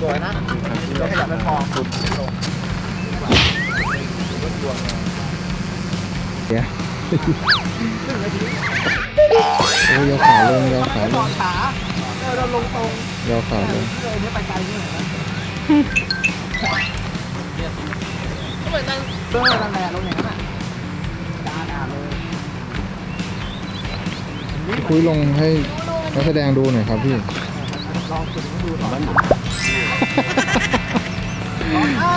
สวยนะเดี๋ยวขยับมันพอสุดลงเดี๋ยวโอ้ยยกขาลงยกขาลต่องขาเออเราลงตรงยกขาลงเลยเนี่ยไปไกลนี่เหรอนะก็เหมือนกันเออนั่นแหละลงอย่างนั้นอะจานอ่านเลยนี่คุยลงให้นักแสดงดูหน่อยครับพี่ ลองฝึกดูหน่อยลองอะ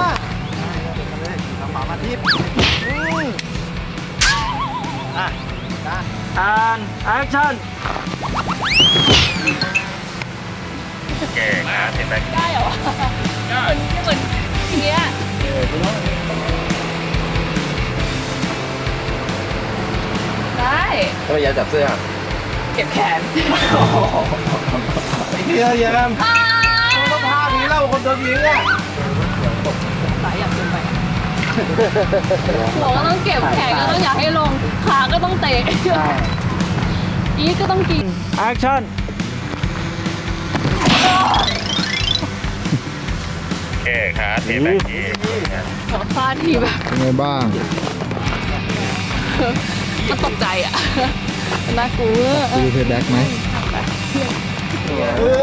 เลยทำหมามาทิพย์อืมอะจาน and action ได้เหรอได้เหมือนทีเนี้ยได้ ก็พยายามจับเสื้อ เก็บแขน เฮียเฮียแม่ต้องพาผีเล่าคนโดนผีอะหลายอย่างเกินไปหัวก็ต้องเก็บแขนก็ต้องอยากให้ลง ขาก็ต้องเตะอีทก็ต้องกิน action แก้ขาเทแบกทีหัวฟาดทีแบบเป็นไงบ้างมันตกใจอะน่ากลัวดูเพย์แบ็กไหม เฮ้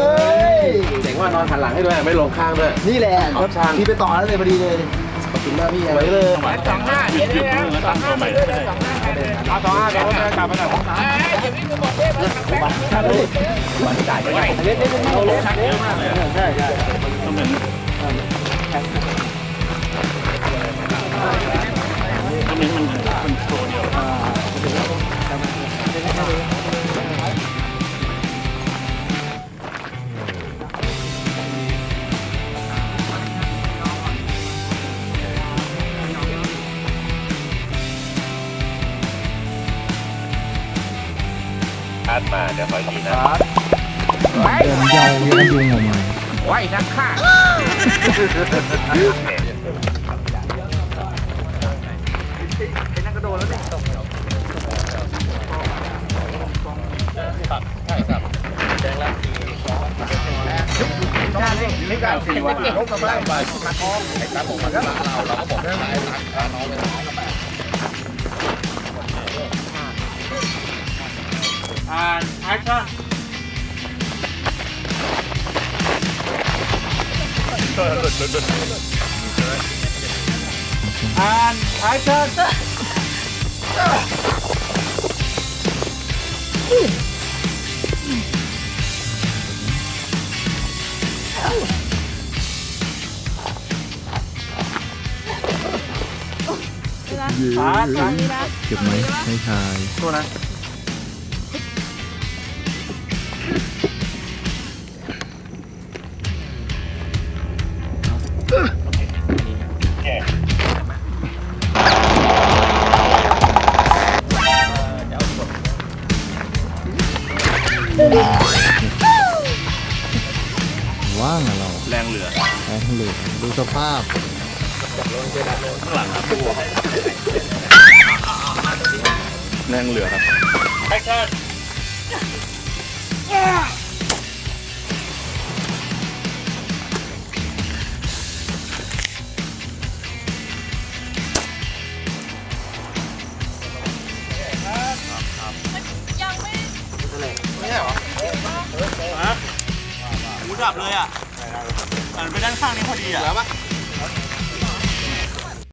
ย เจ๋งว่านอนหันหลังให้ด้วยไม่ลงข้างด้วยนี่แหละออปชั่นพี่ไปต่อแล้วเลยพอดีเลย ขอบคุณมากพี่สวยเลยสองห้าเดี๋ยวเดี๋ยวตั้งตัวใหม่ได้เอาสองห้าเดี๋ยวกลับมาหน่อยวันจ่ายไปเล่นเล่นเล่นเราลงชักเยอะมากเลยใช่ใช่ต้องเป็น อาดมา เดี๋ยวคอยทีนะเดินยาวย้อนยุงออกมาไหวนักฆ่าไม่กล้าสี่วันลบมาบ้างไปมาท้องไอ้ตาบอกมันก็เราเราก็บอกได้ไหมตาน้องไปน้ องกันไป and action หลุดหลุดหลุด and action เจ็บไหมให้ชาย ตัวนะ ว่างอะเราแรงเหลือแรงเหลือดูสภาพข้างหลังครับแรงเหลือครับแอคชั่น กลับเลยอะหันไปด้านข้างนี้พอดีอะ